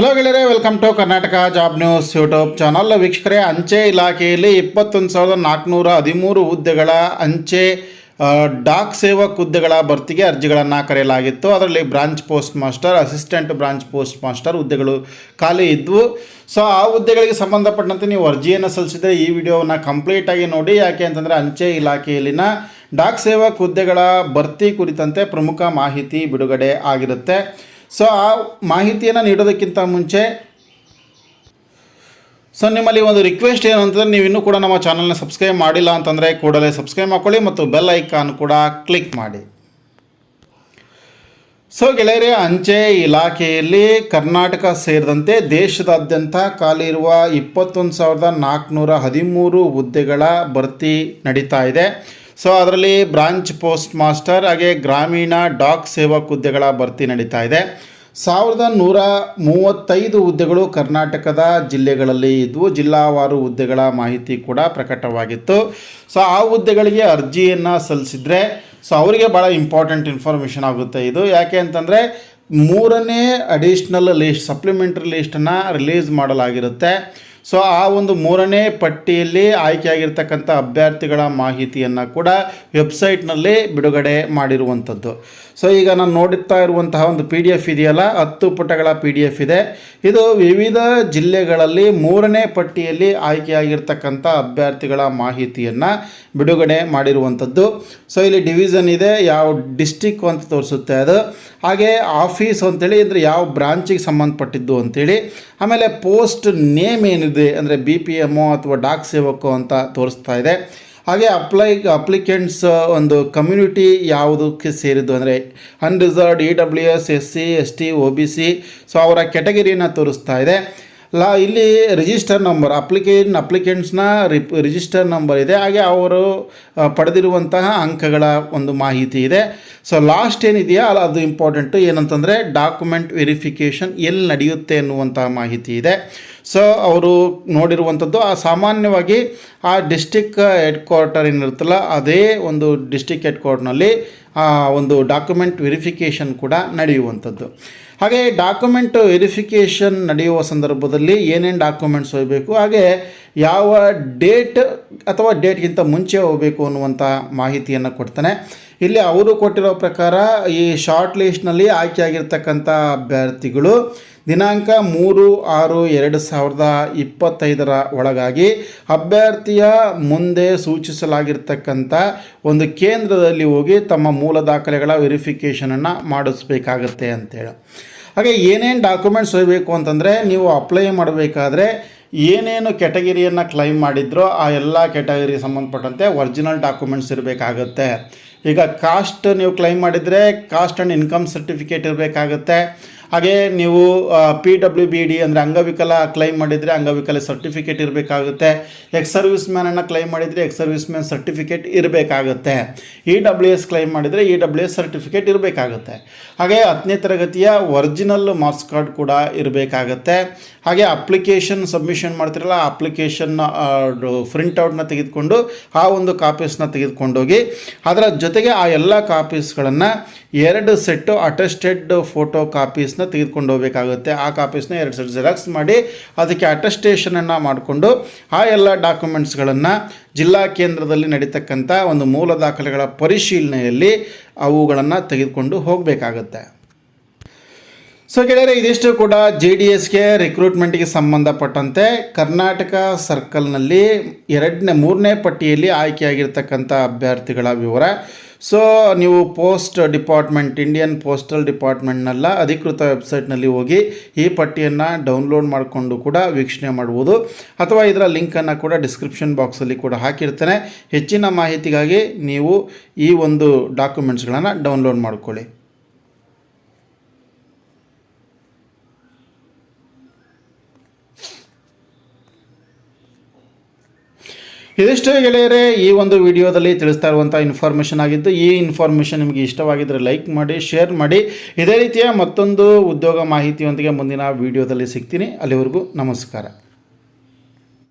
Hello ಗೆಳೆಯರೇ welcome to Karnataka job news YouTube channel ವೀಕ್ಷಕರೇ, ಅಂಚೆ ಇಲಾಖೆಯಲ್ಲಿ ಇಪ್ಪತ್ತೊಂದು ಸಾವಿರದ ನಾಲ್ಕುನೂರ ಹದಿಮೂರು ಹುದ್ದೆಗಳ ಅಂಚೆ ಡಾಕ್ ಸೇವಕ್ ಹುದ್ದೆಗಳ ಭರ್ತಿಗೆ ಅರ್ಜಿಗಳನ್ನು ಕರೆಯಲಾಗಿತ್ತು. ಅದರಲ್ಲಿ branch post master, assistant branch post master ಹುದ್ದೆಗಳು ಖಾಲಿ ಇದ್ವು. ಸೊ ಆ ಹುದ್ದೆಗಳಿಗೆ ಸಂಬಂಧಪಟ್ಟಂತೆ ನೀವು ಅರ್ಜಿಯನ್ನು ಸಲ್ಲಿಸಿದರೆ ಈ ವಿಡಿಯೋವನ್ನು ಕಂಪ್ಲೀಟಾಗಿ ನೋಡಿ. ಯಾಕೆ ಅಂತಂದರೆ ಅಂಚೆ ಇಲಾಖೆಯಲ್ಲಿನ ಡಾಕ್ ಸೇವಕ್ ಹುದ್ದೆಗಳ ಭರ್ತಿ ಕುರಿತಂತೆ ಪ್ರಮುಖ ಮಾಹಿತಿ ಬಿಡುಗಡೆ ಆಗಿರುತ್ತೆ. ಸೊ ಆ ಮಾಹಿತಿಯನ್ನು ನೀಡೋದಕ್ಕಿಂತ ಮುಂಚೆ ಸೊ ನಿಮ್ಮಲ್ಲಿ ಒಂದು ರಿಕ್ವೆಸ್ಟ್ ಏನು ಅಂತಂದರೆ ನೀವು ಇನ್ನೂ ಕೂಡ ನಮ್ಮ ಚಾನಲ್ನ ಸಬ್ಸ್ಕ್ರೈಬ್ ಮಾಡಿಲ್ಲ ಅಂತಂದರೆ ಕೂಡಲೇ ಸಬ್ಸ್ಕ್ರೈಬ್ ಮಾಡ್ಕೊಳ್ಳಿ ಮತ್ತು ಬೆಲ್ ಐಕಾನ್ ಕೂಡ ಕ್ಲಿಕ್ ಮಾಡಿ. ಸೊ ಗೆಳೆಯರೇ, ಅಂಚೆ ಇಲಾಖೆಯಲ್ಲಿ ಕರ್ನಾಟಕ ಸೇರಿದಂತೆ ದೇಶದಾದ್ಯಂತ ಖಾಲಿ ಇರುವ ಇಪ್ಪತ್ತೊಂದು ಸಾವಿರದ ನಾಲ್ಕುನೂರ ಹದಿಮೂರು ಹುದ್ದೆಗಳ ಭರ್ತಿ ನಡೀತಾ ಇದೆ. ಸೊ ಅದರಲ್ಲಿ ಬ್ರಾಂಚ್ ಪೋಸ್ಟ್ ಮಾಸ್ಟರ್ ಹಾಗೆ ಗ್ರಾಮೀಣ ಡಾಕ್ ಸೇವಕ್ ಹುದ್ದೆಗಳ ಭರ್ತಿ ನಡೀತಾ ಇದೆ. ಸಾವಿರದ ನೂರ ಮೂವತ್ತೈದು ಹುದ್ದೆಗಳು ಕರ್ನಾಟಕದ ಜಿಲ್ಲೆಗಳಲ್ಲಿ ಇದ್ವು. ಜಿಲ್ಲಾವಾರು ಹುದ್ದೆಗಳ ಮಾಹಿತಿ ಕೂಡ ಪ್ರಕಟವಾಗಿತ್ತು. ಸೊ ಆ ಹುದ್ದೆಗಳಿಗೆ ಅರ್ಜಿಯನ್ನು ಸಲ್ಲಿಸಿದರೆ ಸೊ ಅವರಿಗೆ ಭಾಳ ಇಂಪಾರ್ಟೆಂಟ್ ಇನ್ಫಾರ್ಮೇಷನ್ ಆಗುತ್ತೆ ಇದು. ಯಾಕೆ ಅಂತಂದರೆ, ಮೂರನೇ ಅಡಿಷ್ನಲ್ ಲಿಸ್ಟ್ ಸಪ್ಲಿಮೆಂಟ್ರಿ ಲಿಸ್ಟನ್ನು ರಿಲೀಸ್ ಮಾಡಲಾಗಿರುತ್ತೆ. ಸೊ ಆ ಒಂದು ಮೂರನೇ ಪಟ್ಟಿಯಲ್ಲಿ ಆಯ್ಕೆಯಾಗಿರ್ತಕ್ಕಂಥ ಅಭ್ಯರ್ಥಿಗಳ ಮಾಹಿತಿಯನ್ನು ಕೂಡ ವೆಬ್ಸೈಟ್ನಲ್ಲಿ ಬಿಡುಗಡೆ ಮಾಡಿರುವಂಥದ್ದು. ಸೊ ಈಗ ನಾನು ನೋಡುತ್ತಾ ಇರುವಂತಹ ಒಂದು ಪಿ ಡಿ ಎಫ್ ಇದೆಯಲ್ಲ? ಹತ್ತು ಪುಟಗಳ ಪಿ ಡಿ ಎಫ್ ಇದೆ. ಇದು ವಿವಿಧ ಜಿಲ್ಲೆಗಳಲ್ಲಿ ಮೂರನೇ ಪಟ್ಟಿಯಲ್ಲಿ ಆಯ್ಕೆಯಾಗಿರ್ತಕ್ಕಂಥ ಅಭ್ಯರ್ಥಿಗಳ ಮಾಹಿತಿಯನ್ನು ಬಿಡುಗಡೆ ಮಾಡಿರುವಂಥದ್ದು. ಸೊ ಇಲ್ಲಿ ಡಿವಿಷನ್ ಇದೆ, ಯಾವ ಡಿಸ್ಟಿಕ್ ಅಂತ ತೋರಿಸುತ್ತೆ ಅದು. ಹಾಗೆ ಆಫೀಸ್ ಅಂತೇಳಿ, ಅಂದರೆ ಯಾವ ಬ್ರಾಂಚಿಗೆ ಸಂಬಂಧಪಟ್ಟಿದ್ದು ಅಂತೇಳಿ. ಆಮೇಲೆ ಪೋಸ್ಟ್ ನೇಮ್ ಏನಿದೆ ಅಂದರೆ ಬಿ ಪಿ ಎಮ್ಮೋ ಅಥವಾ ಡಾಕ್ ಸೇವಕೋ ಅಂತ ತೋರಿಸ್ತಾ ಇದೆ. ಹಾಗೆ ಅಪ್ಲೈ ಅಪ್ಲಿಕೆಂಟ್ಸ್, ಒಂದು ಕಮ್ಯುನಿಟಿ ಯಾವುದಕ್ಕೆ ಸೇರಿದ್ದು ಅಂದರೆ unreserved E W S S C S T O B C so ಅವರ ಕೆಟಗರಿಯನ್ನು ತೋರಿಸ್ತಾ ಇದೆ. ಲಾ, ಇಲ್ಲಿ ರಿಜಿಸ್ಟರ್ ನಂಬರ್ ಅಪ್ಲಿಕೇನ್ ಅಪ್ಲಿಕೆಂಟ್ಸ್ನ ರಿಪ್ ರಿಜಿಸ್ಟರ್ ನಂಬರ್ ಇದೆ. ಹಾಗೆ ಅವರು ಪಡೆದಿರುವಂತಹ ಅಂಕಗಳ ಒಂದು ಮಾಹಿತಿ ಇದೆ. ಸೊ ಲಾಸ್ಟ್ ಏನಿದೆಯಾ? ಅಲ್ಲ, ಅದು ಇಂಪಾರ್ಟೆಂಟು ಏನಂತಂದರೆ ಡಾಕ್ಯುಮೆಂಟ್ ವೆರಿಫಿಕೇಷನ್ ಎಲ್ಲಿ ನಡೆಯುತ್ತೆ ಅನ್ನುವಂತಹ ಮಾಹಿತಿ ಇದೆ. ಸೊ ಅವರು ನೋಡಿರುವಂಥದ್ದು ಆ ಸಾಮಾನ್ಯವಾಗಿ ಆ ಡಿಸ್ಟಿಕ್ ಹೆಡ್ ಕ್ವಾರ್ಟರ್ ಏನಿರುತ್ತಲ್ಲ ಅದೇ ಒಂದು ಡಿಸ್ಟಿಕ್ ಹೆಡ್ ಕ್ವಾರ್ಟರ್ನಲ್ಲಿ ಆ ಒಂದು ಡಾಕ್ಯುಮೆಂಟ್ ವೆರಿಫಿಕೇಷನ್ ಕೂಡ ನಡೆಯುವಂಥದ್ದು ಹಾಗೆ ಡಾಕ್ಯುಮೆಂಟ್ ವೆರಿಫಿಕೇಷನ್ ನಡೆಯುವ ಸಂದರ್ಭದಲ್ಲಿ ಏನೇನು ಡಾಕ್ಯುಮೆಂಟ್ಸ್ ಹೋಗಬೇಕು, ಹಾಗೆ ಯಾವ ಡೇಟ್ ಅಥವಾ ಡೇಟ್ಗಿಂತ ಮುಂಚೆ ಹೋಗಬೇಕು ಅನ್ನುವಂಥ ಮಾಹಿತಿಯನ್ನು ಕೊಡ್ತಾನೆ. ಇಲ್ಲಿ ಅವರು ಕೊಟ್ಟಿರೋ ಪ್ರಕಾರ, ಈ ಶಾರ್ಟ್ ಲಿಸ್ಟ್ನಲ್ಲಿ ಆಯ್ಕೆಯಾಗಿರ್ತಕ್ಕಂಥ ಅಭ್ಯರ್ಥಿಗಳು ದಿನಾಂಕ ಮೂರು ಆರು ಎರಡು ಸಾವಿರದ ಇಪ್ಪತ್ತೈದರ ಒಳಗಾಗಿ ಅಭ್ಯರ್ಥಿಯ ಮುಂದೆ ಸೂಚಿಸಲಾಗಿರ್ತಕ್ಕಂಥ ಒಂದು ಕೇಂದ್ರದಲ್ಲಿ ಹೋಗಿ ತಮ್ಮ ಮೂಲ ದಾಖಲೆಗಳ ವೆರಿಫಿಕೇಷನನ್ನು ಮಾಡಿಸ್ಬೇಕಾಗತ್ತೆ ಅಂತೇಳಿ. ಹಾಗೆ ಏನೇನು ಡಾಕ್ಯುಮೆಂಟ್ಸ್ ಒಯ್ಯಬೇಕು ಅಂತಂದರೆ ನೀವು ಅಪ್ಲೈ ಮಾಡಬೇಕಾದ್ರೆ ಏನೇನು ಕೆಟಗರಿಯನ್ನು ಕ್ಲೈಮ್ ಮಾಡಿದ್ರೋ ಆ ಎಲ್ಲ ಕೆಟಗರಿ ಸಂಬಂಧಪಟ್ಟಂತೆ ಒರಿಜಿನಲ್ ಡಾಕ್ಯುಮೆಂಟ್ಸ್ ಇರಬೇಕಾಗತ್ತೆ. ಈಗ ಕಾಸ್ಟ್ ನೀವು ಕ್ಲೈಮ್ ಮಾಡಿದರೆ ಕಾಸ್ಟ್ ಆ್ಯಂಡ್ ಇನ್ಕಮ್ ಸರ್ಟಿಫಿಕೇಟ್ ಇರಬೇಕಾಗತ್ತೆ. ಹಾಗೆ ನೀವು ಪಿ ಡಬ್ಲ್ಯೂ ಬಿ ಡಿ ಅಂದರೆ ಅಂಗವಿಕಲ ಕ್ಲೈಮ್ ಮಾಡಿದರೆ ಅಂಗವಿಕಲ ಸರ್ಟಿಫಿಕೇಟ್ ಇರಬೇಕಾಗುತ್ತೆ. ಎಕ್ಸ್ ಸರ್ವಿಸ್ ಮ್ಯಾನನ್ನು ಕ್ಲೈಮ್ ಮಾಡಿದರೆ ಎಕ್ಸ್ ಸರ್ವಿಸ್ ಮ್ಯಾನ್ ಸರ್ಟಿಫಿಕೇಟ್ ಇರಬೇಕಾಗುತ್ತೆ. ಇ ಡಬ್ಲ್ಯೂ ಎಸ್ ಕ್ಲೈಮ್ ಮಾಡಿದರೆ ಇ ಡಬ್ಲ್ಯೂ ಎಸ್ ಸರ್ಟಿಫಿಕೇಟ್ ಇರಬೇಕಾಗುತ್ತೆ. ಹಾಗೆ ಹತ್ತನೇ ತರಗತಿಯ ಒರಿಜಿನಲ್ ಮಾರ್ಕ್ಸ್ ಕಾರ್ಡ್ ಕೂಡ ಇರಬೇಕಾಗತ್ತೆ. ಹಾಗೆ ಅಪ್ಲಿಕೇಶನ್ ಸಬ್ಮಿಷನ್ ಮಾಡ್ತಿರಲ್ಲ, ಆ ಅಪ್ಲಿಕೇಶನ್ ಪ್ರಿಂಟ್ಔಟ್ನ ತೆಗೆದುಕೊಂಡು ಆ ಒಂದು ಕಾಪೀಸ್ನ ತೆಗೆದುಕೊಂಡೋಗಿ, ಅದರ ಜೊತೆಗೆ ಆ ಎಲ್ಲ ಕಾಪೀಸ್ಗಳನ್ನು ಎರಡು ಸೆಟ್ಟು ಅಟೆಸ್ಟೆಡ್ ಫೋಟೋ ಕಾಪೀಸ್ನ ತೆಗೆದುಕೊಂಡು ಹೋಗಬೇಕಾಗುತ್ತೆ. ಆ ಕಾಪೀಸ್ನ ಎರಡು ಸೆಟ್ ಜೆರಾಕ್ಸ್ ಮಾಡಿ ಅದಕ್ಕೆ ಅಟೆಸ್ಟೇಷನನ್ನು ಮಾಡಿಕೊಂಡು ಆ ಎಲ್ಲ ಡಾಕ್ಯುಮೆಂಟ್ಸ್ಗಳನ್ನು ಜಿಲ್ಲಾ ಕೇಂದ್ರದಲ್ಲಿ ನಡೀತಕ್ಕಂಥ ಒಂದು ಮೂಲ ದಾಖಲೆಗಳ ಪರಿಶೀಲನೆಯಲ್ಲಿ ಅವುಗಳನ್ನು ತೆಗೆದುಕೊಂಡು ಹೋಗಬೇಕಾಗತ್ತೆ. ಸೊ ಗೆಳೆಯರೆ, ಇದಿಷ್ಟು ಕೂಡ ಜೆ ಡಿ ಎಸ್ಗೆ ರಿಕ್ರೂಟ್ಮೆಂಟ್ಗೆ ಸಂಬಂಧಪಟ್ಟಂತೆ ಕರ್ನಾಟಕ ಸರ್ಕಲ್ನಲ್ಲಿ ಎರಡನೇ, ಮೂರನೇ ಪಟ್ಟಿಯಲ್ಲಿ ಆಯ್ಕೆಯಾಗಿರ್ತಕ್ಕಂಥ ಅಭ್ಯರ್ಥಿಗಳ ವಿವರ. ಸೊ ನೀವು ಪೋಸ್ಟ್ ಡಿಪಾರ್ಟ್ಮೆಂಟ್ ಇಂಡಿಯನ್ ಪೋಸ್ಟಲ್ ಡಿಪಾರ್ಟ್ಮೆಂಟ್ನೆಲ್ಲ ಅಧಿಕೃತ ವೆಬ್ಸೈಟ್ನಲ್ಲಿ ಹೋಗಿ ಈ ಪಟ್ಟಿಯನ್ನು ಡೌನ್ಲೋಡ್ ಮಾಡಿಕೊಂಡು ಕೂಡ ವೀಕ್ಷಣೆ ಮಾಡ್ಬೋದು. ಅಥವಾ ಇದರ ಲಿಂಕನ್ನು ಕೂಡ ಡಿಸ್ಕ್ರಿಪ್ಷನ್ ಬಾಕ್ಸಲ್ಲಿ ಕೂಡ ಹಾಕಿರ್ತೇನೆ. ಹೆಚ್ಚಿನ ಮಾಹಿತಿಗಾಗಿ ನೀವು ಈ ಒಂದು ಡಾಕ್ಯುಮೆಂಟ್ಸ್ಗಳನ್ನು ಡೌನ್ಲೋಡ್ ಮಾಡ್ಕೊಳ್ಳಿ. ಇದಿಷ್ಟು ಗೆಳೆಯರೇ, ಈ ಒಂದು ವಿಡಿಯೋದಲ್ಲಿ ತಿಳಿಸ್ತಾ ಇರುವಂಥ ಇನ್ಫಾರ್ಮೇಷನ್ ಆಗಿದ್ದು, ಈ ಇನ್ಫಾರ್ಮೇಷನ್ ನಿಮಗೆ ಇಷ್ಟವಾಗಿದ್ದರೆ ಲೈಕ್ ಮಾಡಿ ಶೇರ್ ಮಾಡಿ. ಇದೇ ರೀತಿಯ ಮತ್ತೊಂದು ಉದ್ಯೋಗ ಮಾಹಿತಿಯೊಂದಿಗೆ ಮುಂದಿನ ವಿಡಿಯೋದಲ್ಲಿ ಸಿಗ್ತೀನಿ. ಅಲ್ಲಿವರೆಗೂ ನಮಸ್ಕಾರ.